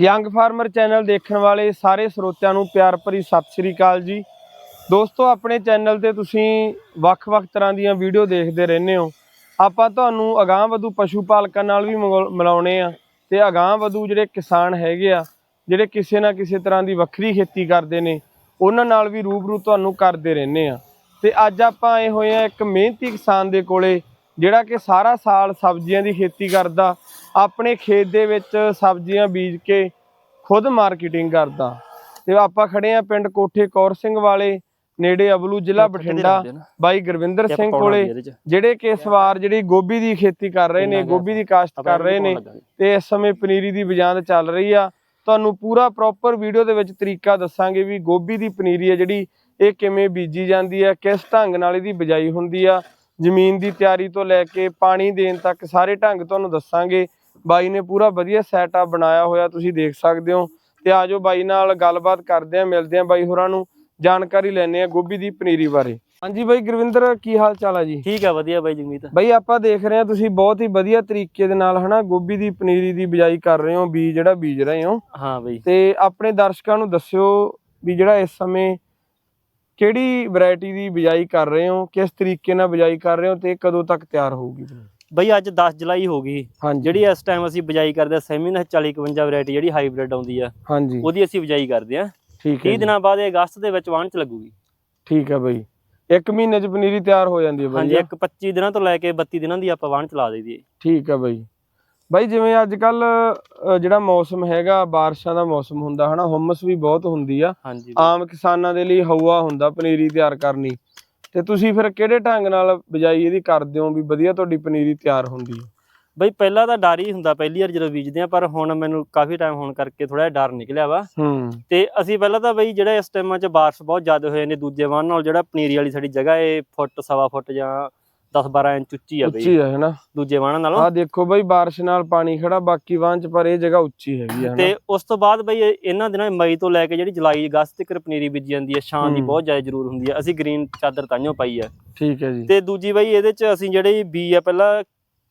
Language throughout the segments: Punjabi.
ਯੰਗ ਫਾਰਮਰ ਚੈਨਲ ਦੇਖਣ ਵਾਲੇ ਸਾਰੇ ਸਰੋਤਿਆਂ ਨੂੰ ਪਿਆਰ ਭਰੀ ਸਤਿ ਸ੍ਰੀ ਅਕਾਲ ਜੀ। ਦੋਸਤੋ, ਆਪਣੇ ਚੈਨਲ ਤੇ ਤੁਸੀਂ ਵੱਖ-ਵੱਖ ਤਰ੍ਹਾਂ ਦੀਆਂ ਵੀਡੀਓ ਦੇਖਦੇ ਰਹਿੰਦੇ ਹੋ। ਆਪਾਂ ਤੁਹਾਨੂੰ ਅਗਾਂਹ ਵਧੂ ਪਸ਼ੂ ਪਾਲਕਾਂ ਨਾਲ ਵੀ ਮੰਗੋ- ਮਿਲਾਉਣੇ ਆ ਤੇ ਅਗਾਂਹ ਵਧੂ ਜਿਹੜੇ ਕਿਸਾਨ ਹੈਗੇ ਆ, ਜਿਹੜੇ ਕਿਸੇ ਨਾ ਕਿਸੇ ਤਰ੍ਹਾਂ ਦੀ ਵੱਖਰੀ ਖੇਤੀ ਕਰਦੇ ਨੇ, ਉਹਨਾਂ ਨਾਲ ਵੀ ਰੂਬਰੂ ਤੁਹਾਨੂੰ ਕਰਦੇ ਰਹਿੰਦੇ ਆ। ਤੇ ਅੱਜ ਆਪਾਂ ਆਏ ਹੋਏ ਆ ਇੱਕ ਮਿਹਨਤੀ ਕਿਸਾਨ ਦੇ ਕੋਲੇ ਜਿਹੜਾ ਕਿ ਸਾਰਾ ਸਾਲ ਸਬਜ਼ੀਆਂ ਦੀ ਖੇਤੀ ਕਰਦਾ ਆਪਣੇ ਖੇਤ ਦੇ ਵਿੱਚ ਸਬਜ਼ੀਆਂ ਬੀਜ ਕੇ ਖੁਦ ਮਾਰਕੀਟਿੰਗ ਕਰਦਾ। ਤੇ ਆਪਾਂ ਖੜੇ ਆ ਪਿੰਡ ਕੋਠੇ ਕੌਰ ਸਿੰਘ ਵਾਲੇ ਨੇੜੇ ਅਬਲੂ ਜ਼ਿਲ੍ਹਾ ਬਠਿੰਡਾ ਬਾਈ ਗੁਰਵਿੰਦਰ ਸਿੰਘ ਕੋਲੇ ਜਿਹੜੇ ਕਿ ਇਸ ਵਾਰ ਜਿਹੜੀ ਗੋਭੀ ਦੀ ਖੇਤੀ ਕਰ ਰਹੇ ਨੇ ਗੋਭੀ ਦੀ ਕਾਸ਼ਤ ਕਰ ਰਹੇ ਨੇ ਤੇ ਇਸ ਸਮੇਂ ਪਨੀਰੀ ਦੀ ਬਜਾਂਦ ਚੱਲ ਰਹੀ ਆ। ਤੁਹਾਨੂੰ ਪੂਰਾ ਪ੍ਰੋਪਰ ਵੀਡੀਓ ਦੇ ਵਿੱਚ ਤਰੀਕਾ ਦੱਸਾਂਗੇ ਵੀ ਗੋਭੀ ਦੀ ਪਨੀਰੀ ਆ ਜਿਹੜੀ ਇਹ ਕਿਵੇਂ ਬੀਜੀ ਜਾਂਦੀ ਆ ਕਿਸ ਢੰਗ ਨਾਲ ਇਹਦੀ ਬਿਜਾਈ ਹੁੰਦੀ ਆ ਜ਼ਮੀਨ ਦੀ ਤਿਆਰੀ ਤੋਂ ਲੈ ਕੇ ਪਾਣੀ ਦੇਣ ਤੱਕ ਸਾਰੇ ਢੰਗ ਤੁਹਾਨੂੰ ਦੱਸਾਂਗੇ। ਬਾਈ ਨੇ ਪੂਰਾ ਵਧੀਆ ਸੈਟਅਪ ਬਣਾਇਆ ਹੋਇਆ ਤੁਸੀਂ ਦੇਖ ਸਕਦੇ ਹੋ। ਤੇ ਆਜੋ ਬਾਈ ਨਾਲ ਗੱਲਬਾਤ ਕਰਦੇ ਆ ਮਿਲਦੇ ਆ ਬਾਈ ਹੋਰਾਂ ਨੂੰ। ਜਾਣਕਾਰੀ ਲੈਣੇ ਆ ਗੋਭੀ ਦੀ ਪਨੀਰੀ ਬਾਰੇ। ਹਾਂਜੀ ਬਾਈ ਗੁਰਵਿੰਦਰ ਕੀ ਹਾਲ ਚਾਲ ਆ ਜੀ? ਠੀਕ ਆ ਵਧੀਆ ਬਾਈ ਜਗਮੀਤ। ਬਈ ਆਪਾਂ ਦੇਖ ਰਹੇ ਹਾਂ ਤੁਸੀਂ ਬਹੁਤ ਹੀ ਵਧੀਆ ਤਰੀਕੇ ਦੇ ਨਾਲ ਹਨਾ ਗੋਭੀ ਦੀ ਪਨੀਰੀ ਦੀ ਬਿਜਾਈ ਕਰ ਰਹੇ ਹੋ ਬੀਜ ਜਿਹੜਾ ਬੀਜ ਰਹੇ ਹੋ। ਹਾਂ ਬਾਈ। ਤੇ ਆਪਣੇ ਦਰਸ਼ਕਾਂ ਨੂੰ ਦੱਸਿਓ ਵੀ ਜਿਹੜਾ ਇਸ ਸਮੇਂ ਕਿਹੜੀ ਵੈਰਾਈਟੀ ਦੀ ਬਿਜਾਈ ਕਰ ਰਹੇ ਹੋ ਕਿਸ ਤਰੀਕੇ ਨਾਲ ਬਿਜਾਈ ਕਰ ਰਹੇ ਹੋ ਤੇ ਕਦੋਂ ਤੱਕ ਤਿਆਰ ਹੋਊਗੀ ਬਾਈ ਅੱਜ 10 ਜੁਲਾਈ ਹੋ ਗਈ। ਹਾਂਜੀ। ਜਿਹੜੀ ਇਸ ਟਾਈਮ ਅਸੀਂ ਬਿਜਾਈ ਕਰਦੇ ਆ ਸੈਮੀਨ 40 51 ਵੈਰਾਈਟੀ ਜਿਹੜੀ ਹਾਈਬ੍ਰਿਡ ਆਉਂਦੀ ਆ ਹਾਂਜੀ। ਉਹਦੀ ਅਸੀਂ ਬਿਜਾਈ ਕਰਦੇ ਆ। ਠੀਕ ਹੈ 30 ਜੀ, ਦਿਨਾਂ ਬਾਅਦ ਇਹ ਅਗਸਤ ਦੇ ਵਿੱਚ ਵਾਹਣ ਚ ਲੱਗੂਗੀ। ਠੀਕ ਹੈ ਬਈ। ਇੱਕ ਮਹੀਨੇ ਚ ਪਨੀਰੀ ਤਿਆਰ ਹੋ ਜਾਂਦੀ ਹੈ ਹਾਂਜੀ ਬਈ ਇੱਕ 25 ਦਿਨਾਂ ਤੋਂ ਲੈ ਕੇ 32 ਦਿਨਾਂ ਦੀ ਆਪਾਂ ਵਾਹਣ ਚਲਾ ਦਈਦੀ ਹੈ ਠੀਕ ਹੈ ਬਈ। ਬਾਈ ਜਿਵੇਂ ਅੱਜ ਕੱਲ ਜਿਹੜਾ ਮੌਸਮ ਹੈਗਾ ਬਾਰਿਸ਼ਾਂ ਦਾ ਮੌਸਮ ਹੁੰਦਾ ਹਨਾ ਹੁਮਸ ਵੀ ਬਹੁਤ ਹੁੰਦੀ ਆ। ਆਮ ਕਿਸਾਨਾਂ ਦੇ ਲਈ ਹਵਾ ਹੁੰਦਾ ਪਨੀਰੀ ਤਿਆਰ ਕਰਨੀ। ਤੇ ਤੁਸੀਂ ਫਿਰ ਕਿਹੜੇ ਢੰਗ ਨਾਲ ਬਿਜਾਈ ਇਹਦੀ ਕਰਦੇ ਹੋ ਵੀ ਵਧੀਆ ਤੁਹਾਡੀ ਪਨੀਰੀ ਤਿਆਰ ਹੁੰਦੀ ਹੈ ਬਾਈ ਪਹਿਲਾਂ ਤਾਂ ਡਰ ਹੀ ਹੁੰਦਾ ਪਹਿਲੀ ਵਾਰ ਜਦੋਂ ਬੀਜਦੇ ਆ ਪਰ ਹੁਣ ਮੈਨੂੰ ਕਾਫੀ ਟਾਈਮ ਹੋਣ ਕਰਕੇ ਥੋੜਾ ਡਰ ਨਿਕਲਿਆ ਵਾ। ਤੇ ਅਸੀਂ ਪਹਿਲਾਂ ਤਾਂ ਬਈ ਜਿਹੜਾ ਇਸ ਟਾਈਮਾਂ 'ਚ ਬਾਰਿਸ਼ ਬਹੁਤ ਜ਼ਿਆਦਾ ਹੋਏ ਨੇ ਦੂਜੇ ਵਾਹਣ ਨਾਲ ਜਿਹੜਾ ਪਨੀਰੀ ਵਾਲੀ ਸਾਡੀ ਜਗ੍ਹਾ ਇਹ ਫੁੱਟ ਸਵਾ ਫੁੱਟ ਜਾਂ 10 12 ਇੰਚ ਉੱਚੀ ਆ ਬਈ। ਉੱਚੀ ਹੈ ਹਨਾ? ਦੂਜੇ ਵਾਹਣਾਂ ਨਾਲੋਂ। ਆਹ ਦੇਖੋ ਬਈ ਬਾਰਿਸ਼ ਨਾਲ ਪਾਣੀ ਖੜਾ ਬਾਕੀ ਵਾਂ ਚ ਪਰ ਇਹ ਜਗ੍ਹਾ ਉੱਚੀ ਹੈਗੀ ਆ ਤੇ ਉਸ ਤੋਂ ਬਾਅਦ ਬਈ ਇਹ- ਇਹਨਾਂ ਦਿਨਾਂ ਮਈ ਤੋਂ ਲੈ ਕੇ ਜਿਹੜੀ ਜੁਲਾਈ ਅਗਸਤ ਤੱਕ ਪਨੀਰੀ ਬੀਜੀ ਜਾਂਦੀ ਹੈ ਛਾਂ ਦੀ। ਬਹੁਤ ਜ਼ਿਆਦਾ ਜ਼ਰੂਰ ਹੁੰਦੀ ਹੈ ਅਸੀਂ ਗ੍ਰੀਨ ਚਾਦਰ ਤਾਂਿਓ ਪਾਈ ਹੈ ਠੀਕ ਹੈ ਜੀ। ਤੇ ਦੂਜੀ ਬਈ ਇਹਦੇ ਚ ਅਸੀਂ ਜਿਹੜੇ ਬੀ ਆ ਪਹਿਲਾਂ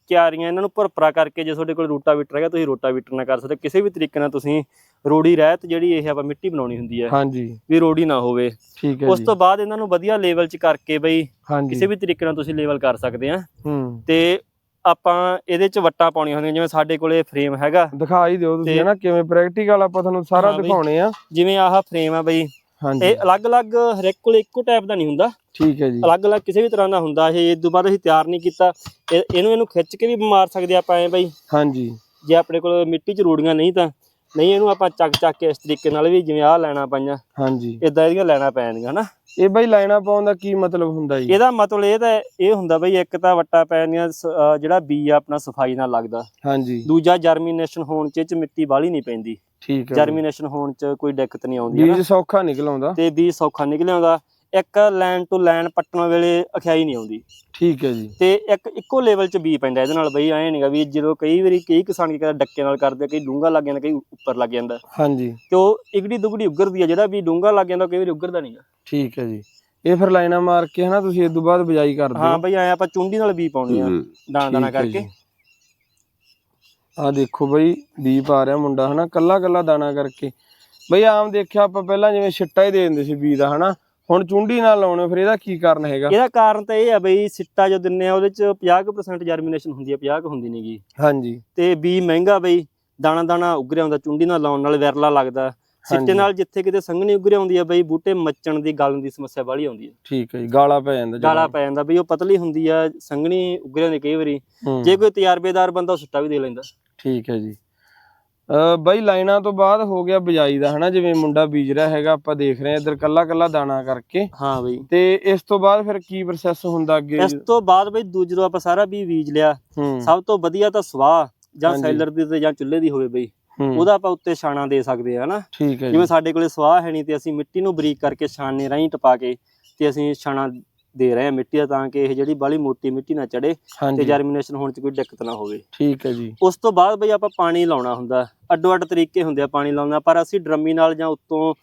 ਕਿਆਰੀਆਂ ਇਹਨਾਂ ਨੂੰ ਭਰਪਰਾ ਕਰਕੇ ਜੇ ਤੁਹਾਡੇ ਕੋਲ ਰੋਟਾਵੀਟਰ ਹੈਗਾ ਤੁਸੀਂ ਰੋਟਾਵੀਟਰ ਨਾਲ ਕਰ ਸਕਦੇ। ਕਿਸੇ ਵੀ ਤਰੀਕੇ ਨਾਲ ਤੁਸੀਂ ਰੋੜੀ ਰਹਿਤ ਜਿਹੜੀ ਇਹ ਆਪਾਂ ਮਿੱਟੀ ਬਣਾਉਣੀ ਹੁੰਦੀ ਹੈ ਹਾਂਜੀ। ਵੀ ਰੋੜੀ ਨਾ ਹੋਵੇ। ਠੀਕ ਹੈ ਉਸ ਤੋਂ ਬਾਅਦ ਇਹਨਾਂ ਨੂੰ ਵਧੀਆ ਲੈਵਲ ਚ ਕਰਕੇ ਬਈ ਕਿਸੇ ਵੀ ਤਰੀਕੇ ਨਾਲ ਤੁਸੀਂ ਲੈਵਲ ਕਰ ਸਕਦੇ ਆ। ਹੂੰ। ਤੇ ਆਪਾਂ ਇਹਦੇ ਚ ਵੱਟਾਂ ਪਾਉਣੀਆਂ ਹੁੰਦੀਆਂ ਜਿਵੇਂ ਸਾਡੇ ਕੋਲੇ ਫਰੇਮ ਹੈਗਾ। ਦਿਖਾ ਹੀ ਦਿਓ ਤੁਸੀਂ ਹਨਾ ਕਿਵੇਂ ਪ੍ਰੈਕਟੀਕਲ ਆਪਾਂ ਤੁਹਾਨੂੰ ਸਾਰਾ ਹਾਂ। ਦਿਖਾਉਣੇ ਆ। ਜਿਵੇਂ ਆਹ ਫਰੇਮ ਆ ਬਈ। ਹਾਂਜੀ। ਇਹ ਅਲੱਗ-ਅਲੱਗ ਹਰੇਕ ਕੋਲੇ ਇੱਕੋ ਟਾਈਪ ਦਾ ਨਹੀਂ ਹੁੰਦਾ। ਠੀਕ ਹੈ ਜੀ। ਅਲੱਗ-ਅਲੱਗ ਕਿਸੇ ਵੀ ਤਰ੍ਹਾਂ ਦਾ ਹੁੰਦਾ। ਇਹ ਇਸ ਤੋਂ ਬਾਅਦ ਅਸੀਂ ਤਿਆਰ ਨਹੀਂ ਕੀਤਾ। ਇਹ- ਇਹਨੂੰ ਇਹਨੂੰ ਖਿੱਚ ਕੇ ਵੀ ਮਾਰ ਸਕਦੇ ਆਪਾਂ ਐ ਬਈ। ਹਾਂਜੀ। ਜੇ ਆਪਣੇ ਕੋਲ ਮਿੱਟੀ 'ਚ ਰੂੜੀਆਂ ਨਹੀਂ ਤਾਂ। ਨਹੀਂ ਇਹਨੂੰ ਆਪਾਂ ਚੱਕ ਚੱਕ ਕੇ ਇਸ ਤਰੀਕੇ ਨਾਲ ਵੀ ਜਿਵੇਂ ਆਹ ਲੈਣਾ ਪਾਈਆਂ ਹਾਂਜੀ। ਇਦਾਂ ਇਹਦੀਆਂ ਲੈਣਾ ਪੈਣਗੀਆਂ ਹਨਾ? ਇਹ ਬਈ ਲਾਈਨਾਂ ਪਾਉਣ ਦਾ ਕੀ ਮਤਲਬ ਹੁੰਦਾ ਜੀ? ਇਹਦਾ ਮਤਲਬ ਇਹ ਤਾਂ ਇਹ ਹੁੰਦਾ ਬਈ ਇੱਕ ਤਾਂ ਵੱਟਾ ਪੈਣੀਆਂ ਜਿਹੜਾ ਬੀ ਆ ਆਪਣਾ ਸਫ਼ਾਈ ਨਾਲ ਲੱਗਦਾ। ਹਾਂਜੀ। ਦੂਜਾ ਜਰਮੀਨੇਸ਼ਨ ਹੋਣ 'ਚ ਇਹ 'ਚ ਮਿੱਟੀ ਬਾਹਲੀ ਨਹੀਂ ਪੈਂਦੀ। ਠੀਕ ਹੈ। ਜਰਮੀਨੇਸ਼ਨ ਹੋਣ 'ਚ ਕੋਈ ਦਿੱਕਤ ਨਹੀਂ ਆਉਂਦੀ ਬੀਜ ਸੌਖਾ ਨਿਕਲ ਆਉਂਦਾ। ਤੇ ਬੀਜ ਸੌਖਾ ਨਿਕਲ ਆਉਂਦਾ। ਇੱਕ ਲਾਈਨ ਟੂ ਲਾਈਨ ਪੱਟਣ ਵੇਲੇ ਅਖਿਆਈ ਨਹੀਂ ਆਉਂਦੀ। ਠੀਕ ਹੈ ਜੀ। ਤੇ ਇੱਕ ਇੱਕੋ ਲੈਵਲ 'ਚ ਬੀ ਪੈਂਦਾ ਇਹਦੇ ਨਾਲ ਬਈ ਐ ਨਹੀਂਗਾ ਵੀ ਜਦੋਂ ਕਈ ਵਾਰੀ ਕਈ ਕਿਸਾਨ ਕੀ ਕਰਦੇ ਡੱਕੇ ਨਾਲ ਕਰਦੇ ਆ, ਕਈ ਡੂੰਗਾ ਲੱਗ ਜਾਂਦਾ ਕਈ ਉੱਪਰ ਲੱਗ ਜਾਂਦਾ। ਹਾਂਜੀ। ਤੇ ਉਹ ਇਗੜੀ ਦੁਗੜੀ ਉੱਗਰਦੀ ਆ ਜਿਹੜਾ ਵੀ ਡੂੰਗਾ ਲੱਗ ਜਾਂਦਾ ਕਈ ਵਾਰੀ ਉੱਗਰਦਾ ਨਹੀਂਗਾ ਠੀਕ ਹੈ ਜੀ। ਇਹ ਫਿਰ ਲਾਈਨਾਂ ਮਾਰ ਕੇ ਹਨਾ ਤੁਸੀਂ ਇਸ ਤੋਂ ਬਾਅਦ ਬਿਜਾਈ ਕਰਦੇ ਹਾਂ। ਹੋ ਬਈ ਐ ਆਪਾਂ ਚੁੰਡੀ ਨਾਲ ਬੀ ਪਾਉਣੀ ਆ ਦਾਣਾ ਦਾਣਾ ਕਰਕੇ। ਆਹ ਦੇਖੋ ਬਈ ਬੀ ਪਾ ਰਿਹਾ ਮੁੰਡਾ ਹਨਾ ਕੱਲਾ ਕੱਲਾ ਦਾਣਾ ਕਰਕੇ। ਬਈ ਆਮ ਦੇਖਿਆ ਆਪਾਂ ਪਹਿਲਾਂ ਜਿਵੇਂ ਛਿੱਟਾ ਹੀ ਦੇ ਦਿੰਦੇ ਸੀ ਬੀ ਦਾ ਹਨਾ। ਹੁਣ ਚੁੰਡੀ ਨਾਲ ਲਾਉਣੇ ਫਿਰ ਇਹਦਾ ਕੀ ਕਾਰਨ ਹੈਗਾ? ਇਹਦਾ ਕਾਰਨ ਤਾਂ ਇਹ ਆ ਬਈ ਸਿੱਟਾ ਜੋ ਦਿੰਨੇ ਆ ਉਹਦੇ 'ਚ 50% ਜਰਮੀਨੇਸ਼ਨ ਹੁੰਦੀ ਆ 50 ਕੁ ਹੁੰਦੀ ਨਹੀਂਗੀ ਹਾਂਜੀ। ਤੇ ਬੀ ਮਹਿੰਗਾ ਬਈ ਦਾਣਾ ਦਾਣਾ ਉੱਗਰਿਆ ਹੁੰਦਾ ਚੁੰਡੀ ਨਾਲ ਲਾਉਣ ਨਾਲ ਵਿਰਲਾ ਲੱਗਦਾ। ਸਿੱਟੇ। ਨਾਲ ਜਿੱਥੇ ਕਿਤੇ ਸੰਘਣੀ ਉੱਗਰਿਆ ਹੁੰਦੀ ਆ ਬਈ ਬੂਟੇ ਮੱਚਣ ਦੀ ਗਲਣ ਦੀ ਸਮੱਸਿਆ ਬਾਹਲੀ ਆਉਂਦੀ ਆ। ਠੀਕ ਹੈ ਜੀ ਗਾਲਾ ਪੈ ਜਾਂਦਾ। ਗਾਲਾ ਪੈ ਜਾਂਦਾ ਬਈ ਉਹ ਪਤਲੀ ਹੁੰਦੀ ਆ ਸੰਘਣੀ ਉੱਗਰਿਆ ਹੁੰਦੀ ਕਈ ਵਾਰੀ। ਜੇ ਕੋਈ ਤਜਰਬੇਦਾਰ ਬੰਦਾ ਸਿੱਟਾ ਵੀ ਦੇ ਲੈਂਦਾ। ਠੀਕ ਹੈ ਜੀ। ਬਈ ਲਾਈਨਾਂ ਤੋਂ ਬਾਅਦ ਹੋ ਗਿਆ ਬਿਜਾਈ ਦਾ ਹਨਾ? ਜਿਵੇਂ ਮੁੰਡਾ ਬੀਜ ਰਿਹਾ ਹੈਗਾ ਆਪਾਂ ਦੇਖ ਰਹੇ ਹਾਂ ਇੱਧਰ ਕੱਲਾ ਕੱਲਾ ਦਾਣਾ ਕਰਕੇ। ਹਾਂ ਬਈ। ਤੇ ਇਸ ਤੋਂ ਬਾਅਦ ਫਿਰ ਕੀ ਪ੍ਰੋਸੈਸ ਹੁੰਦਾ ਅੱਗੇ? ਇਸ ਤੋਂ ਬਾਅਦ ਬਈ ਦੂਜ ਜਦੋਂ ਆਪਾਂ ਸਾਰਾ ਵੀ ਬੀਜ ਲਿਆ। ਸਭ ਤੋਂ ਵਧੀਆ ਤਾਂ ਸਵਾਹ ਜਾਂ। ਸੈਲਰ ਦੀ ਤੇ ਜਾਂ ਚੁੱਲ੍ਹੇ ਦੀ ਹੋਵੇ ਬਈ। ਉਹਦਾ ਆਪਾਂ ਉੱਤੇ ਛਾਣਾ ਦੇ ਸਕਦੇ ਆ ਹਨਾ? ਠੀਕ ਹੈ ਜੀ। ਜਿਵੇਂ ਸਾਡੇ ਕੋਲੇ ਸਵਾਹ ਹੈ ਨਹੀਂ ਤੇ ਅਸੀਂ ਮਿੱਟੀ ਨੂੰ ਬਰੀਕ ਕਰਕੇ ਛਾਣੇ ਰਾਹੀਂ ਟਪਾ ਕੇ ਤੇ ਅਸੀਂ ਛਾਣਾ ਦੇ ਰਹੇ ਆ ਮਿੱਟੀ ਦਾ ਤਾਂ ਕਿ ਇਹ ਜਿਹੜੀ ਬਾਲੀ ਮੋਟੀ ਮਿੱਟੀ ਨਾ ਚੜੇ ਤੇ ਜਰਮੀਨੇਸ਼ਨ ਹੋਣ 'ਚ ਕੋਈ ਦਿੱਕਤ ਨਾ ਹੋਵੇ। ਠੀਕ ਹੈ ਜੀ। ਉਸ ਤੋਂ ਬਾਅਦ ਬਈ ਆਪਾਂ ਪਾਣੀ ਲਾਉਣਾ ਹੁੰਦਾ। ਅੱਡੋ ਅੱਡ ਤਰੀਕੇ ਹੁੰਦੇ ਆ ਪਾਣੀ ਲਾਉਣ ਪਰ ਅਸੀਂ ਡਰਮੀ ਨਾਲ ਜਾਂ ਉੱਤੋਂ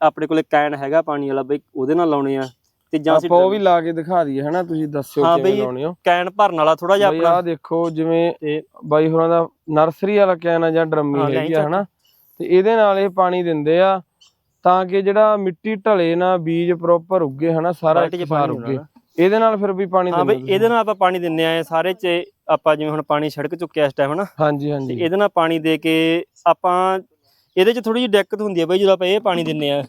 ਆਪਣੇ ਕੋਲੇ ਕੈਨ ਹੈਗਾ ਪਾਣੀ ਵਾਲਾ ਬਈ ਉਹਦੇ ਨਾਲ ਲਾਉਣੇ ਆ ਤੇ ਜਾਂ ਆਪਾਂ ਉਹ ਵੀ ਲਾ ਕੇ ਦਿਖਾ ਦਈਏ ਹਨਾ? ਤੁਸੀਂ ਦੱਸਿਓ ਕਿਵੇਂ ਲਾਉਣੇ ਹੋ। ਕੈਨ ਭਰਨ ਵਾਲਾ ਥੋੜਾ ਜਿਹਾ ਆਪਣਾ ਆਹ ਦੇਖੋ ਜਿਵੇਂ ਬਾਈ ਹੋਰਾਂ ਦਾ ਨਰਸਰੀ ਵਾਲਾ ਕੈਨ ਆ ਜਾਂ ਡਰਮੀ ਹੈਗੀ ਆ। ਹਨਾ? ਤੇ ਇਹਦੇ ਨਾਲ ਇਹ ਪਾਣੀ ਦਿੰਦੇ ਆ ਤਾਂ ਕਿ ਜਿਹੜਾ ਮਿੱਟੀ ਢਲੇ ਨਾ ਬੀਜ ਪ੍ਰੋਪਰ ਉੱਗੇ ਹਨਾ ਸਾਰਾ ਇਕਸਾਰ ਪਾਣੀ ਉੱਗੇ। ਇਹਦੇ ਨਾਲ ਫਿਰ ਵੀ ਪਾਣੀ ਹਾਂ ਬਈ ਇਹਦੇ ਨਾਲ ਆਪਾਂ ਪਾਣੀ ਦਿੰਨੇ ਆ ਸਾਰੇ ਚ ਆਪਾਂ ਜਿਵੇਂ ਹੁਣ ਪਾਣੀ ਛੜਕ ਚੁੱਕਿਆ ਇਸ ਟਾਈਮ ਹਨਾ? ਹਾਂਜੀ ਹਾਂਜੀ। ਇਹਦੇ ਨਾਲ ਪਾਣੀ ਦੇ ਕੇ ਆਪਾਂ ਇਹਦੇ ਚ ਥੋੜੀ ਜਿਹੀ ਦਿੱਕਤ ਹੁੰਦੀ ਹੈ ਬਈ ਜਦੋਂ ਆਪਾਂ ਇਹ ਪਾਣੀ ਦਿੰਨੇ ਆ।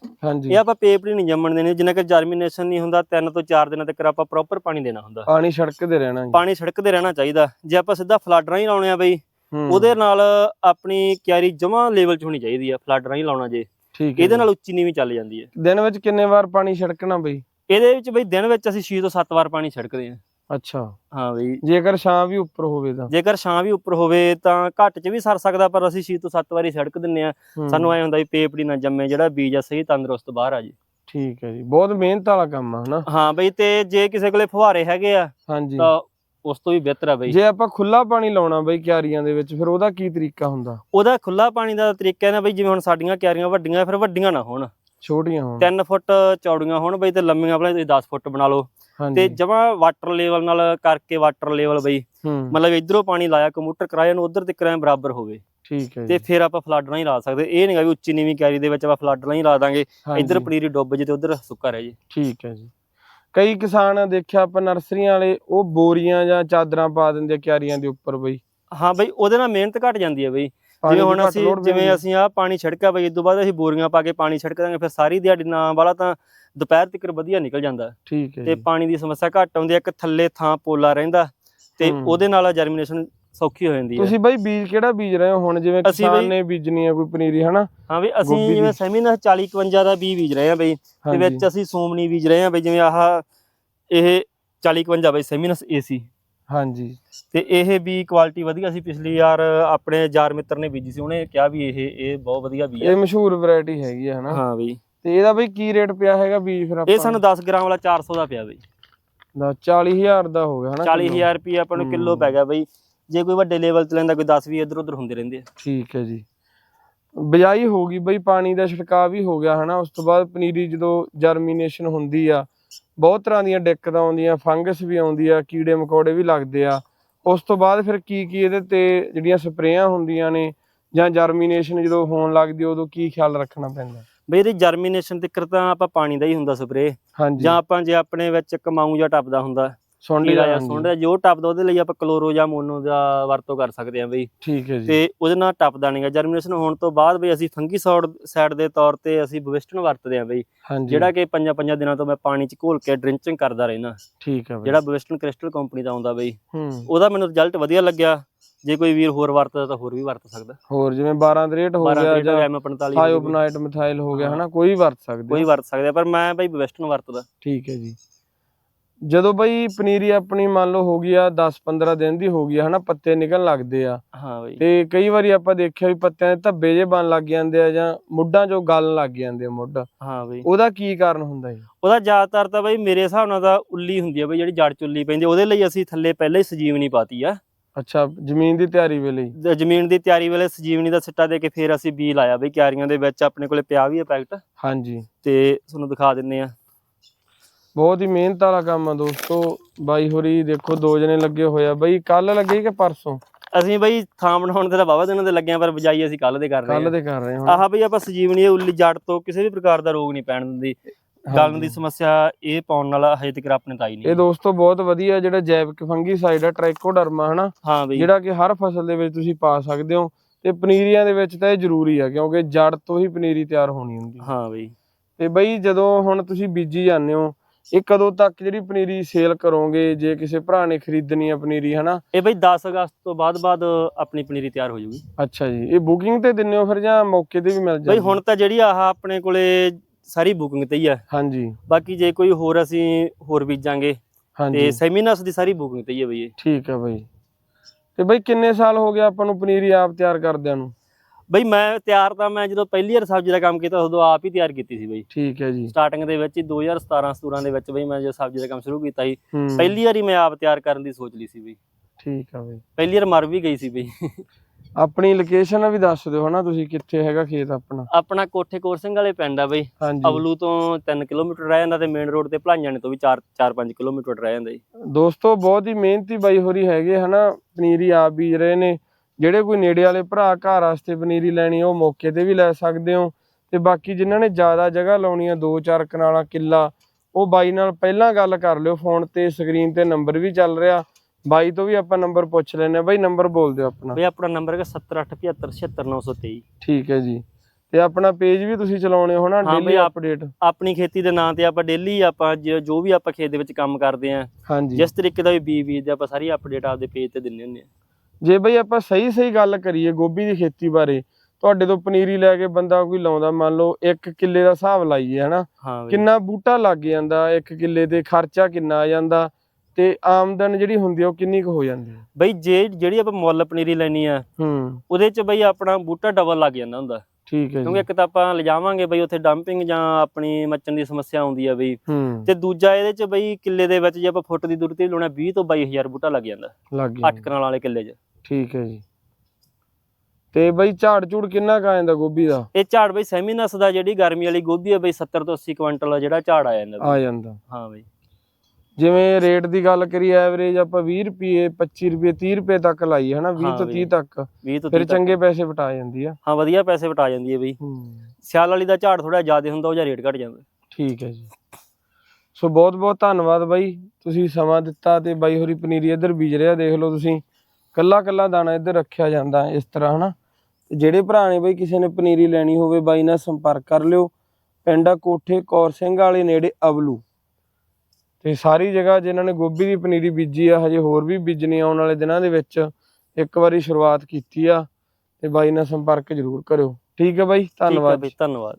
ਇਹ ਆਪਾਂ ਪੇਪਰ ਨਹੀਂ ਜੰਮਣ ਦੇਣੇ ਜਿੰਨਾ ਕਿ ਜਰਮੀਨੇਸ਼ਨ ਨਹੀਂ ਹੁੰਦਾ 3 ਤੋਂ 4 ਦਿਨਾਂ ਤੱਕ ਆਪਾਂ ਪ੍ਰੋਪਰ ਪਾਣੀ ਦੇਣਾ ਹੁੰਦਾ। ਪਾਣੀ ਛੜਕਦੇ ਰਹਿਣਾ ਜੀ। ਪਾਣੀ ਛੜਕਦੇ ਰਹਿਣਾ ਚਾਹੀਦਾ। ਜੇ ਆਪਾਂ ਸਿੱਧਾ ਫਲੱਡ ਰਾਹੀਂ ਲਾਉਣੇ ਆ ਬਈ ਉਹਦੇ ਨਾਲ ਆਪਣੀ ਕਿਆਰੀ ਜਮਾ ਲੈਵਲ 'ਚ ਹੋਣੀ ਚਾਹੀਦੀ ਆ ਫਲੱਡ ਰਾਹੀਂ ਲਾਉਣਾ ਜੇ। ਠੀਕ ਹੈ ਇਹਦੇ। ਨਾਲ ਉੱਚੀ ਨੀਵੀਂ ਚੱਲ ਜਾਂਦੀ ਹੈ। ਦਿਨ ਵਿੱਚ ਕਿੰਨੇ ਵਾਰ ਪਾਣੀ ਛੜਕਣਾ ਬਈ? ਇਹਦੇ ਵਿੱਚ ਬਈ ਦਿਨ ਵਿੱਚ ਅਸੀਂ 6 ਤੋਂ 7 ਵਾਰ ਪਾਣੀ ਛਿੜਕਦੇ ਆ ਅੱਛਾ। ਹਾਂ ਬਈ। ਜੇਕਰ ਛਾਂ ਵੀ ਉੱਪਰ ਹੋਵੇ ਤਾਂ? ਜੇਕਰ ਛਾਂ ਵੀ ਉੱਪਰ ਹੋਵੇ ਤਾਂ ਘੱਟ 'ਚ ਵੀ ਸਰ ਸਕਦਾ ਪਰ ਅਸੀਂ 6 ਤੋਂ 7 ਵਾਰੀ ਛਿੜਕ ਦਿੰਨੇ ਆ ਹੂੰ, ਸਾਨੂੰ ਐ ਹੁੰਦਾ ਵੀ ਪੇਪੜੀ ਨਾ ਜੰਮੇ ਜਿਹੜਾ ਬੀਜ ਆ ਸਹੀ ਤੰਦਰੁਸਤ ਬਾਹਰ ਆ ਜੀ। ਠੀਕ ਹੈ ਜੀ। ਬਹੁਤ ਮਿਹਨਤ ਵਾਲਾ ਕੰਮ ਆ ਹਨਾ? ਹਾਂ ਬਈ ਤੇ ਜੇ ਕਿਸੇ ਕੋਲੇ ਫੁਹਾਰੇ ਹੈਗੇ ਆ ਹਾਂਜੀ। ਤਾਂ ਉਸ ਤੋਂ ਵੀ ਬਿਹਤਰ ਆ ਬਈ। ਜੇ ਆਪਾਂ ਖੁੱਲਾ ਪਾਣੀ ਲਾਉਣਾ ਬਈ ਕਿਆਰੀਆਂ ਦੇ ਵਿੱਚ ਫਿਰ ਉਹਦਾ ਕੀ ਤਰੀਕਾ ਹੁੰਦਾ? ਉਹਦਾ ਖੁੱਲਾ ਪਾਣੀ ਦਾ ਤਰੀਕਾ ਹੈ ਨਾ ਬਈ ਜਿਵੇਂ ਹੁਣ ਸਾਡੀਆਂ ਕਿਆਰੀਆਂ ਵੱਡੀਆਂ ਫਿਰ ਵੱਡੀਆਂ ਨਾ ਹੋਣ। ਛੋਟੀਆਂ ਹੋਣ। 3 ਫੁੱਟ ਚੌੜੀਆਂ ਹੋਣ ਬਈ ਤੇ ਲੰਮੀਆਂ ਆਪਣੇ ਤੁਸੀਂ 10 ਫੁੱਟ ਬਣਾ ਲਓ। ਤੇ ਜਮਾ ਵਾਟਰ ਲੈਵਲ ਨਾਲ ਕਰਕੇ ਵਾਟਰ ਲੈਵਲ ਬਈ। ਹੂੰ। ਮਤਲਬ ਇਧਰੋਂ ਪਾਣੀ ਲਾਇਆ ਕੰਪਿਊਟਰ ਕਰਾਇਆ ਨੂੰ ਉਧਰ ਤੱਕ ਐਂ ਬਰਾਬਰ ਹੋਵੇ। ਠੀਕ ਹੈ ਤੇ ਫਿਰ ਆਪਾਂ ਫਲੱਡ ਨਹੀਂ ਲਾ ਸਕਦੇ। ਇਹ ਨਹੀਂਗਾ ਵੀ ਉੱਚੀ ਨੀਵੀਂ ਕਿਆਰੀ ਦੇ ਵਿੱਚ ਆਪਾਂ ਫਲੱਡ ਨਹੀਂ ਲਾ ਦਾਂਗੇ। ਇੱਧਰ ਪਨੀਰੀ ਡੁੱਬ ਜੇ ਤੇ ਉਧਰ ਸੁੱਕਾ ਰਹਿ ਜੇ। ਠੀਕ ਹੈ ਜੀ। ਕਈ ਕਿਸਾਨ ਦੇਖਿਆ ਆਪਾਂ ਨਰਸਰੀਆਂ ਵਾਲੇ ਉਹ ਬੋਰੀਆਂ ਜਾਂ ਚਾਦਰਾਂ ਪਾ ਦਿੰਦੇ ਆ ਕਿਆਰੀਆਂ ਦੇ ਉੱਪਰ ਬਈ ਹਾਂ ਬਈ ਉਹਦੇ ਨਾਲ ਮਿਹਨਤ ਘਟ ਜਾਂਦੀ ਹੈ ਬਈ ਜਿਵੇਂ ਹੁਣ ਅਸੀਂ ਜਿਵੇਂ। ਅਸੀਂ ਆਹ ਪਾਣੀ ਛਿੜਕਿਆ ਬਈ ਇਸ ਤੋਂ ਬਾਅਦ ਅਸੀਂ ਬੋਰੀਆਂ ਪਾ ਕੇ ਪਾਣੀ ਛਿੜਕ ਦਾਂਗੇ ਫਿਰ ਸਾਰੀ ਦਿਹਾੜੀ ਨਾ ਵਾਲਾ ਤਾਂ ਦੁਪਹਿਰ ਤੱਕ ਵਧੀਆ ਨਿਕਲ ਜਾਂਦਾ ਠੀਕ ਹੈ ਤੇ ਪਾਣੀ ਦੀ ਸਮੱਸਿਆ ਘੱਟ ਆਉਂਦੀ ਹੈ ਇੱਕ ਥੱਲੇ ਥਾਂ ਪੋਲਾ ਰਹਿੰਦਾ ਤੇ। ਉਹਦੇ ਨਾਲ ਜਰਮੀਨੇਸ਼ਨ ਸੌਖੀ ਹੋ ਜਾਂਦੀ ਹੈ। ਤੁਸੀਂ ਬਈ ਬੀਜ ਕਿਹੜਾ ਬੀਜ ਰਹੇ ਹੋ ਹੁਣ? ਜਿਵੇਂ ਕਿਸਾਨ ਨੇ ਬੀਜਣੀ ਆ ਕੋਈ ਪਨੀਰੀ ਹਨਾ? ਹਾਂ ਵੀ ਅਸੀਂ ਜਿਵੇਂ ਦੀ। ਸੈਮੀਨਰ 40 51 ਦਾ ਬੀ ਬੀਜ ਰਹੇ ਹਾਂ ਬਈ ਤੇ ਵਿੱਚ ਅਸੀਂ ਸੋਮਣੀ ਬੀਜ ਰਹੇ ਹਾਂ ਬਈ ਜਿਵੇਂ ਆਹ ਇਹ 40 51 ਬਈ ਸੈਮੀਨਸ ਏਸੀ। ਹਾਂਜੀ। ਤੇ ਇਹ ਵੀ ਕੁਆਲਿਟੀ ਵਧੀਆ ਸੀ ਪਿਛਲੀ ਯਾਰ ਆਪਣੇ ਯਾਰ ਮਿੱਤਰ ਨੇ ਬੀਜੀ ਸੀ ਉਹਨੇ ਕਿਹਾ ਵੀ ਇਹ ਇਹ ਬਹੁਤ ਵਧੀਆ ਬੀ ਇਹ ਹੈ। ਮਸ਼ਹੂਰ ਵੈਰਾਈਟੀ ਹੈਗੀ ਆ ਹਨਾ? ਹਾਂ ਬਈ। ਤੇ ਇਹਦਾ ਬਈ ਕੀ ਰੇਟ ਪਿਆ ਹੈਗਾ ਬੀਜ ਫਿਰ ਆਪਾਂ? ਇਹ ਸਾਨੂੰ 10 ਗ੍ਰਾਮ ਵਾਲਾ 400 ਦਾ ਪਿਆ ਬਈ। ਦਾ 40000 ਦਾ ਹੋ ਗਿਆ ਹਨਾ? 40000 ਰੁਪਏ ਆਪਾਂ ਨੂੰ ਕਿਲੋ ਹੂੰ। ਪੈ ਗਿਆ ਬਈ। ਜੇ ਕੋਈ ਵੱਡੇ ਲੈਵਲ ਤੇ ਲੈਂਦਾ ਕੋਈ 10 ਵੀ ਇੱਧਰ ਉੱਧਰ ਹੁੰਦੇ ਰਹਿੰਦੇ ਆ। ਠੀਕ ਹੈ ਜੀ। ਬਿਜਾਈ ਹੋ ਗਈ ਬਈ ਪਾਣੀ ਦਾ ਛਿੜਕਾਅ ਵੀ ਹੋ ਗਿਆ ਹਨਾ? ਉਸ ਤੋਂ ਬਾਅਦ ਪਨੀਰੀ ਜਦੋਂ ਜਰਮੀਨੇਸ਼ਨ ਹੁੰਦੀ ਆ ਬਹੁਤ ਤਰ੍ਹਾਂ ਦੀਆਂ ਦਿੱਕਤਾਂ ਆਉਂਦੀਆਂ ਫੰਗਸ ਵੀ ਆਉਂਦੀ ਆ ਕੀੜੇ ਮਕੌੜੇ ਵੀ ਲੱਗਦੇ ਆ। ਉਸ ਤੋਂ ਬਾਅਦ ਫਿਰ ਕੀ ਕੀ ਇਹਦੇ ਤੇ ਜਿਹੜੀਆਂ ਸਪਰੇਆਂ ਹੁੰਦੀਆਂ ਨੇ ਜਾਂ ਜਰਮੀਨੇਸ਼ਨ ਜਦੋਂ ਹੋਣ ਲੱਗਦੀ ਉਦੋਂ ਕੀ ਖਿਆਲ ਰੱਖਣਾ ਪੈਂਦਾ? ਬਈ ਇਹਦੀ ਜਰਮੀਨੇਸ਼ਨ ਤੱਕ ਤਾਂ ਆਪਾਂ ਪਾਣੀ ਦਾ ਹੀ ਹੁੰਦਾ ਸਪਰੇ ਹਾਂਜੀ। ਜਾਂ ਆਪਾਂ ਜੇ ਆਪਣੇ ਵਿੱਚ ਕਮਾਊ ਜਾਂ ਟੱਪਦਾ ਹੁੰਦਾ ਸੁੰਡੀ ਦਾ ਸੁੰਡ ਜੋ ਟੱਪਦਾ ਉਹਦੇ ਲਈ ਆਪਾਂ ਕਲੋਰੋ ਜਾਂ ਮੋਨੋ ਦਾ ਵਰਤੋਂ ਕਰ ਸਕਦੇ ਹਾਂ ਬਈ। ਠੀਕ ਹੈ ਜੀ। ਤੇ ਉਹਦੇ ਨਾਲ ਟੱਪਦਾ ਨਹੀਂਗਾ ਜਰਮੀਨੇਸ਼ਨ ਹੋਣ ਤੋਂ ਬਾਅਦ ਬਈ ਅਸੀਂ ਫੰਗੀ ਸਾਈਡ ਦੇ ਤੌਰ ਤੇ ਅਸੀਂ ਬਵਿਸਟਨ ਵਰਤਦੇ ਹਾਂ ਬਈ। ਜਿਹੜਾ ਕਿ ਪੰਜਾਂ ਪੰਜਾਂ ਦਿਨਾਂ ਤੋਂ ਮੈਂ ਪਾਣੀ 'ਚ ਘੋਲ ਕੇ ਡ੍ਰਿੰਚਿੰਗ ਕਰਦਾ ਰਹਿਣਾ ਠੀਕ ਹੈ ਬਈ। ਜਿਹੜਾ ਬਵਿਸਟਨ ਕ੍ਰਿਸਟਲ ਕੰਪਨੀ ਦਾ ਆਉਂਦਾ ਬਈ। ਹੂੰ। ਉਹਦਾ ਮੈਨੂੰ ਰਿਜ਼ਲਟ ਵਧੀਆ ਲੱਗਿਆ। ਜੇ ਕੋਈ ਵੀਰ ਹੋਰ ਵਰਤਦਾ ਤਾਂ ਹੋਰ ਵੀ ਵਰਤ ਸਕਦਾ। ਹੋਰ ਜਿਵੇਂ 12 ਦਰੇਟ ਹੋ 12 ਗਿਆ ਜਾਂ M45 ਥਾਇਓਬਨਾਈਟ ਮਿਥਾਈਲ ਹੋ ਗਿਆ। ਹਨਾ ਕੋਈ ਵਰਤ ਸਕਦੇ ਕੋਈ। ਵਰਤ ਸਕਦਾ ਪਰ ਮੈਂ ਬਈ ਬਵਿਸਟਨ ਵਰਤਦਾ। ਠੀਕ ਹੈ ਜੀ। ਜਦੋਂ ਬਈ ਪਨੀਰੀ ਆਪਣੀ ਮੰਨ ਲਓ ਹੋ ਗਈ ਆ 10-15 ਦਿਨ ਦੀ ਹੋ ਗਈ ਆ ਹਨਾ ਪੱਤੇ ਨਿਕਲਣ ਲੱਗਦੇ ਆ। ਹਾਂ ਬਈ। ਤੇ ਕਈ ਵਾਰੀ ਆਪਾਂ ਦੇਖਿਆ ਵੀ ਪੱਤਿਆਂ ਦੇ ਧੱਬੇ ਜੇ ਬਣ ਲੱਗ ਜਾਂਦੇ ਆ ਜਾਂ ਮੁੱਢਾਂ ਚੋਂ ਗਲਣ ਲੱਗ ਜਾਂਦੇ ਆ ਮੁੱਢ। ਹਾਂ ਬਈ। ਉਹਦਾ ਕੀ ਕਾਰਨ ਹੁੰਦਾ ਜੀ? ਉਹਦਾ ਜ਼ਿਆਦਾਤਰ ਤਾਂ ਬਈ ਮੇਰੇ ਹਿਸਾਬ ਨਾਲ ਤਾਂ ਉੱਲੀ ਹੁੰਦੀ ਆ ਬਈ ਜਿਹੜੀ ਜੜ ਚ ਉੱਲੀ ਪੈਂਦੀ ਆ, ਉਹਦੇ ਲਈ ਅਸੀਂ ਥੱਲੇ ਪਹਿਲਾਂ ਹੀ ਸਜੀਵਨੀ ਪਾਤੀ ਆ। ਅੱਛਾ ਜ਼ਮੀਨ ਦੀ ਤਿਆਰੀ ਵੇਲੇ ਜ਼ਮੀਨ ਦੀ ਤਿਆਰੀ ਵੇਲੇ ਸਜੀਵਨੀ ਦਾ ਸਿੱਟਾ ਦੇ ਕੇ ਫਿਰ ਅਸੀਂ ਬੀ ਲਾਇਆ ਬਈ ਕਿਆਰੀਆਂ ਦੇ ਵਿੱਚ ਆਪਣੇ ਕੋਲੇ ਪਿਆ ਵੀ ਹੈ ਪੈਕਟ। ਹਾਂਜੀ। ਤੇ ਤੁਹਾਨੂੰ ਦਿਖਾ ਦਿੰਨੇ ਆ। ਬਹੁਤ ਹੀ ਮਿਹਨਤ ਵਾਲਾ ਕੰਮ ਆ ਦੋਸਤੋ। ਬਾਈ ਹੋਰੀ ਦੇਖੋ ਦੋ ਜਣੇ ਲੱਗੇ ਹੋਏ ਆ। ਬਈ ਕੱਲ ਲੱਗੇ ਕਿ ਪਰਸੋਂ? ਅਸੀਂ ਬਈ ਥਾਂ ਬਣਾਉਣ ਤੇ ਤਾਂ ਦਿਨਾਂ ਦੇ ਲੱਗਿਆ ਪਰ ਬਜਾਈ ਅਸੀਂ ਕੱਲ ਦੇ ਕਰ ਰਹੇ ਕੱਲ ਹਾਂ। ਦੇ ਕਰ ਰਹੇ ਹੁਣ। ਆਹ ਬਈ ਆਪਾਂ ਸਜੀਵਨੀ ਉੱਲੀ ਜੜ ਤੋਂ ਕਿਸੇ ਵੀ ਪ੍ਰਕਾਰ ਦਾ ਰੋਗ ਨਹੀਂ ਪੈਣ ਦਿੰਦੀ। ਗਲਣ ਦੀ ਸਮੱਸਿਆ ਇਹ ਪਾਉਣ ਨਾਲ ਹਜੇ ਤੱਕ ਆਪਣੇ ਤਾਂ ਆਈ ਇਹ ਨਹੀਂ ਦੋਸਤੋ ਬਹੁਤ ਵਧੀਆ ਜਿਹੜਾ ਜੈਵਿਕ ਫੰਗੀਸਾਈਡ ਆ ਟ੍ਰਾਈਕੋਡਰਮਾ ਹਨਾ? ਹਾਂ ਬਈ। ਜਿਹੜਾ ਕਿ ਹਰ ਫਸਲ ਦੇ ਵਿੱਚ ਤੁਸੀਂ ਪਾ ਸਕਦੇ ਹੋ। ਤੇ ਪਨੀਰੀਆਂ ਦੇ ਵਿੱਚ ਤਾਂ ਇਹ ਜ਼ਰੂਰੀ ਆ ਕਿਉਂਕਿ ਜੜ ਤੋਂ ਹੀ ਪਨੀਰੀ ਤਿਆਰ ਹੋਣੀ ਹੁੰਦੀ ਹੈ। ਹਾਂ ਬਈ। ਤੇ ਬਈ ਜਦੋਂ ਹੁਣ ਤੁਸੀਂ ਬੀਜੀ ਜਾਂਦੇ ਹੋ ਇਹ ਕਦੋਂ ਤੱਕ ਜਿਹੜੀ ਪਨੀਰੀ ਸੇਲ ਕਰੋਗੇ? ਜੇ ਕਿਸੇ ਭਰਾ ਨੇ ਖਰੀਦਣੀ ਆ ਪਨੀਰੀ ਹਨਾ? ਇਹ ਬਈ 10 ਅਗਸਤ ਤੋਂ ਬਾਅਦ ਬਾਅਦ ਆਪਣੀ ਪਨੀਰੀ ਤਿਆਰ ਹੋ ਜਾਊਗੀ ਅੱਛਾ ਜੀ। ਇਹ ਬੁਕਿੰਗ ਤੇ ਦਿੰਦੇ ਹੋ ਫਿਰ ਜਾਂ ਮੌਕੇ ਤੇ ਵੀ ਮਿਲ ਬਈ ਜਾਂਦੀ? ਹੁਣ ਤਾਂ ਜਿਹੜੀ ਆਹ ਆਪਣੇ ਕੋਲੇ ਸਾਰੀ ਬੁਕਿੰਗ ਤੇ ਹੀ ਆ। ਹਾਂਜੀ। ਬਾਕੀ ਜੇ ਕੋਈ ਹੋਰ ਅਸੀਂ ਹੋਰ ਬੀਜਾਂਗੇ ਹਾਂਜੀ। ਤੇ ਸੈਮੀਨਾਸ ਦੀ ਸਾਰੀ ਬੁਕਿੰਗ ਤੇ ਹੀ ਆ ਬਈ ਇਹ। ਠੀਕ ਆ ਬਈ। ਤੇ ਬਈ ਕਿੰਨੇ ਸਾਲ ਹੋ ਗਏ ਆਪਾਂ ਨੂੰ ਪਨੀਰੀ ਆਪ ਤਿਆਰ ਕਰਦਿਆਂ ਨੂੰ? ਬਈ ਮੈਂ ਤਿਆਰ ਤਾਂ ਮੈਂ ਜਦੋਂ ਪਹਿਲੀ ਵਾਰ ਸਬਜ਼ੀ ਦਾ ਕੰਮ ਕੀਤਾ ਉਦੋਂ ਆਪ ਹੀ ਤਿਆਰ ਕੀਤੀ ਸੀ ਬਈ। ਠੀਕ ਹੈ ਜੀ। ਸਟਾਰਟਿੰਗ ਦੇ ਵਿੱਚ ਹੀ 2017 17 ਦੇ ਵਿੱਚ ਬਈ ਮੈਂ ਜਦੋਂ ਸਬਜ਼ੀ ਦਾ ਕੰਮ ਸ਼ੁਰੂ ਕੀਤਾ ਸੀ ਪਹਿਲੀ ਵਾਰੀ ਮੈਂ ਆਪ ਤਿਆਰ ਕਰਨ ਦੀ ਸੋਚ ਲਈ ਸੀ ਬਈ। ਠੀਕ ਆ ਬਈ। ਪਹਿਲੀ ਵਾਰ ਮਰ ਵੀ ਗਈ ਸੀ ਬਈ। ਆਪਣੀ ਲੋਕੇਸ਼ਨ ਵੀ ਦੱਸ ਦਿਓ ਹਨਾ ਤੁਸੀਂ ਕਿੱਥੇ ਹੈਗਾ ਖੇਤ ਆਪਣਾ? ਆਪਣਾ ਕੋਠੇ ਕੋਰਸਿੰਗ ਵਾਲੇ ਪਿੰਡ ਆ ਬਈ। ਅਵਲੂ ਤੋਂ 3 ਕਿਲੋਮੀਟਰ ਰਹਿ ਜਾਂਦਾ ਤੇ ਮੇਨ ਰੋਡ ਤੇ ਭਲਾਈਆਂ ਤੋਂ ਵੀ 4 4-5 ਕਿਲੋਮੀਟਰ ਰਹਿ ਜਾਂਦਾ ਜੀ। ਦੋਸਤੋ ਬਹੁਤ ਹੀ ਮਿਹਨਤੀ ਬਾਈ ਹੋਰੀ ਹੈਗੇ ਹਨਾ ਪਨੀਰੀ ਆਪ ਬੀਜ ਰਹੇ ਨੇ। ਜਿਹੜੇ ਕੋਈ ਨੇੜੇ ਵਾਲੇ ਭਰਾ ਘਰ ਵਾਸਤੇ ਪਨੀਰੀ ਲੈਣੀ ਉਹ ਮੌਕੇ ਤੇ ਵੀ ਲੈ ਸਕਦੇ ਹੋ। ਤੇ ਬਾਕੀ ਜਿਨ੍ਹਾਂ ਨੇ ਜ਼ਿਆਦਾ ਜਗ੍ਹਾ ਲਾਉਣੀ ਆ ਦੋ ਚਾਰ ਕਨਾਲਾਂ ਕਿੱਲਾ ਉਹ ਬਾਈ ਨਾਲ ਪਹਿਲਾਂ ਗੱਲ ਕਰ ਲਿਓ। ਫੋਨ ਤੇ ਸਕਰੀਨ ਤੇ ਨੰਬਰ ਵੀ ਚੱਲ ਰਿਹਾ। ਬਾਈ ਤੋਂ ਵੀ ਆਪਾਂ ਨੰਬਰ ਪੁੱਛ ਲੈਨੇ ਆ ਬਾਈ ਨੰਬਰ ਬੋਲ ਦਿਓ ਆਪਣਾ। ਬਈ ਆਪਣਾ ਨੰਬਰ ਹੈਗਾ 7875764923 ਠੀਕ ਹੈ ਜੀ। ਤੇ ਆਪਣਾ ਪੇਜ ਵੀ ਤੁਸੀਂ ਚਲਾਉਣੇ ਹੋ ਨਾ ਡੇਲੀ ਅਪਡੇਟ ਆਪਣੀ ਖੇਤੀ ਦੇ ਨਾਂ ਤੇ ਆਪਾਂ ਡੇਲੀ ਆਪਾਂ ਜ- ਵੀ ਆਪਾਂ ਖੇਤ ਦੇ ਵਿੱਚ ਕੰਮ ਕਰਦੇ ਆਂ ਹਾਂਜੀ। ਜਿਸ ਤਰੀਕੇ ਦਾ ਵੀ ਬੀ ਬੀਜਦੇ ਆਪਾਂ ਸਾਰੀ ਅਪਡੇਟ ਆਪਦੇ ਪੇਜ ਤੇ ਦਿੰਨੇ ਹੁੰਦੇ ਆ ਜੇ ਬਈ ਆਪਾਂ ਸਹੀ ਸਹੀ ਗੱਲ ਕਰੀਏ ਗੋਭੀ ਦੀ ਖੇਤੀ ਬਾਰੇ ਤੁਹਾਡੇ ਤੋਂ ਪਨੀਰੀ ਲੈ ਕੇ ਬੰਦਾ ਕੋਈ ਲਾਉਂਦਾ ਮੰਨ ਲਓ 1 ਕਿੱਲੇ ਦਾ ਹਿਸਾਬ ਲਾਈਏ ਹਨਾ? ਕਿੰਨਾ ਬੂਟਾ ਲੱਗ ਜਾਂਦਾ 1 ਕਿੱਲੇ ਤੇ ਖਰਚਾ ਕਿੰਨਾ ਆ ਜਾਂਦਾ ਤੇ ਆਮਦਨ ਜਿਹੜੀ ਹੁੰਦੀ ਉਹ ਕਿੰਨੀ ਕੁ ਹੋ ਜਾਂਦੀ ਹੈ ਬਈ ਜੇ ਜਿਹੜੀ ਆਪਾਂ ਮੁੱਲ ਪਨੀਰੀ ਲੈਣੀ ਆ ਹੂੰ। ਉਹਦੇ ਚ ਬਈ ਆਪਣਾ ਬੂਟਾ ਡਬਲ ਲੱਗ ਜਾਂਦਾ ਹੁੰਦਾ। ਠੀਕ ਹੈ ਕਿਉਂਕਿ ਇੱਕ ਤਾਂ ਆਪਾਂ ਲਿਜਾਵਾਂਗੇ ਬਈ ਉੱਥੇ ਡੰਪਿੰਗ ਜਾਂ ਆਪਣੀ ਮੱਚਣ ਦੀ ਸਮੱਸਿਆ ਆਉਂਦੀ ਆ ਬਈ। ਤੇ ਦੂਜਾ ਇਹਦੇ ਚ ਬਈ ਕਿੱਲੇ ਦੇ ਵਿੱਚ ਜੇ ਆਪਾਂ ਫੁੱਟ ਦੀ ਦੂਰੀ ਤੇ ਲਾਉਣਾ 20 ਤੋਂ 22000 ਬੂਟਾ ਲੱਗ ਜਾਂਦਾ। ਲੱਗ 8 ਗਿਆ ਕਨਾਲ ਵਾਲੇ ਕਿੱਲੇ 'ਚ। ਠੀਕ ਹੈ ਜੀ। ਤੇ ਬਈ ਝਾੜ ਝੂੜ ਕਿੰਨਾ ਕੁ ਜਾਂਦਾ ਗੋਭੀ ਦਾ? ਇਹ ਝਾੜ ਬਈ ਸੈਮੀਨਸ ਦਾ ਜਿਹੜੀ ਗਰਮੀ ਵਾਲੀ ਗੋਭੀ ਆ ਬਈ 70 ਤੋਂ 80 ਕੁਇੰਟਲ ਜਿਹੜਾ ਝਾੜ ਆ ਜਾਂਦਾ। ਆ ਜਾਂਦਾ। ਹਾਂ ਬਈ। ਜਿਵੇਂ ਰੇਟ ਦੀ ਗੱਲ ਕਰੀਏ ਐਵਰੇਜ ਆਪਾਂ 20 ਰੁਪਏ 25 ਰੁਪਏ 30 ਰੁਪਏ ਤੱਕ 20 ਹਾਂ ਤੋਂ ਬਈ। 30 ਤੱਕ। 20 ਤੋਂ ਫਿਰ 30 ਤੱਕ। ਚੰਗੇ ਪੈਸੇ ਵਟਾ ਜਾਂਦੀ ਆ। ਹਾਂ ਵਧੀਆ ਪੈਸੇ ਵਟਾ ਜਾਂਦੀ ਹੈ ਬਈ। ਹੂੰ। ਸਿਆਲ ਵਾਲੀ ਦਾ ਝਾੜ ਥੋੜਾ ਜ਼ਿਆਦਾ ਹੁੰਦਾ ਉਹ ਜਾਂ ਰੇਟ ਘਟ ਜਾਂਦਾ। ਠੀਕ ਹੈ ਜੀ। ਸੋ ਬਹੁਤ ਬਹੁਤ ਧੰਨਵਾਦ ਬਾਈ। ਤੁਸੀਂ ਸਮਾਂ ਦਿੱਤਾ ਤੇ ਬਾਈ ਹੋਰੀ ਪਨੀਰੀ ਇੱਧਰ ਬੀਜ ਰਿਹਾ ਦੇਖ ਲਓ ਤੁਸੀਂ। ਕੱਲਾ ਕੱਲਾ ਦਾਣਾ ਇੱਧਰ ਰੱਖਿਆ ਜਾਂਦਾ ਇਸ ਤਰ੍ਹਾਂ ਹਨਾ? ਤੇ ਜਿਹੜੇ ਭਰਾ ਨੇ ਬਾਈ ਕਿਸੇ ਨੇ ਪਨੀਰੀ ਲੈਣੀ ਹੋਵੇ ਬਾਈ ਨਾਲ ਸੰਪਰਕ ਕਰ ਲਿਓ। ਪਿੰਡ ਆ ਕੋਠੇ ਕੌਰ ਸਿੰਘ ਵਾਲੇ ਨੇੜੇ ਅਬਲੂ ਤੇ ਸਾਰੀ ਜਗ੍ਹਾ ਜਿਨ੍ਹਾਂ ਨੇ ਗੋਭੀ ਦੀ ਪਨੀਰੀ ਬੀਜੀ ਆ ਹਜੇ ਹੋਰ ਵੀ ਬੀਜਣੀ ਆਉਣ ਵਾਲੇ ਦਿਨਾਂ ਦੇ ਵਿੱਚ ਇੱਕ ਵਾਰੀ ਸ਼ੁਰੂਆਤ ਕੀਤੀ ਆ। ਤੇ ਬਾਈ ਨਾਲ ਸੰਪਰਕ ਜ਼ਰੂਰ ਕਰਿਓ। ਠੀਕ ਹੈ ਬਾਈ ਧੰਨਵਾਦ ਧੰਨਵਾਦ।